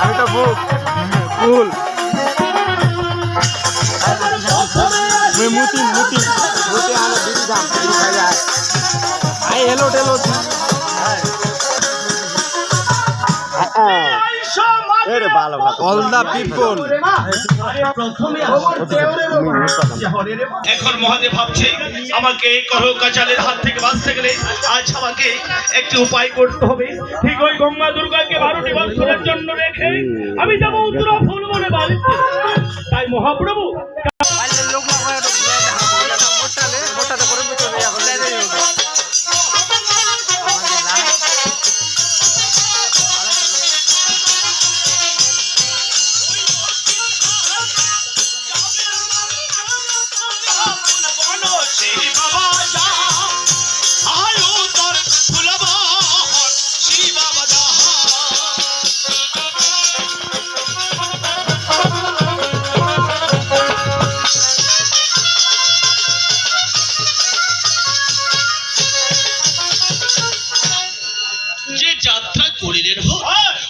আমি তো বুক ফুল মুই মুতি আলো বিড়ি দাম বিড়ি খাই যায় আই হেলো টেলো এরে ভালো ভালো অল দা পিপল এখন মহাদেব ভাবছে আমাকে এই করো কাচালের হাত থেকে বাঁচতে গেলে আজ আমাকে একটি উপায় করতে হবে। ঠিক ওই গঙ্গা দুর্গাকে বারোটি জন্য রেখে আমি যাব উত্তরা ফুল বলে বাড়িতে তাই মহাপ্রভু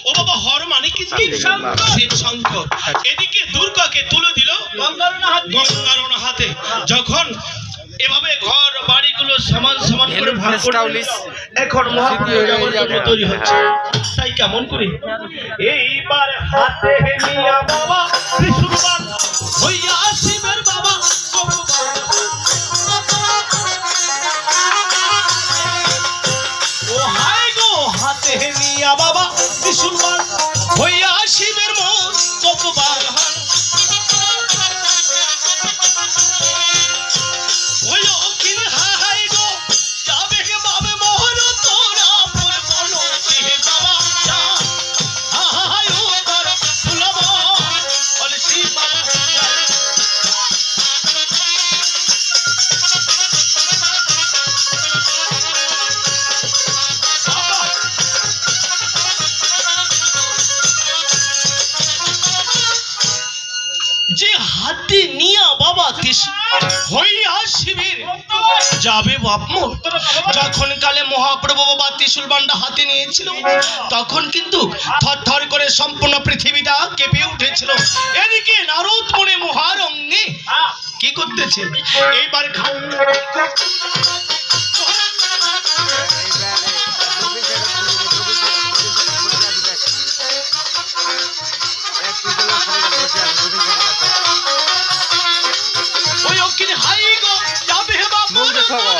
ও বাবা হর মানে কি? শিব শঙ্কর এদিকে দুর্গাকে তুলে দিল গঙ্গারণ হাতে। যখন এভাবে ঘর বাড়িগুলো সমান সমান করে ভাগ করে এখন মহাপ্রভু তৈরি হচ্ছে। তাই কেমন করি? এইবার হাতে নিয়া বাবা বাবা ত্রিশূলবান হইয়া শিবের মন কপবার যে হাতে নিয়া বাবা হইয়া শিবির যাবে বাপমো যখন কালে মহাপ্রভু বাবা ত্রিশুল বান্ডা হাতে নিয়েছিল, তখন কিন্তু থর থর করে সম্পূর্ণ পৃথিবীটা কেঁপে উঠেছিল। এদিকে নারদ মনে মহারঙ্গে কি করতেছে? এইবার খা এক খাবার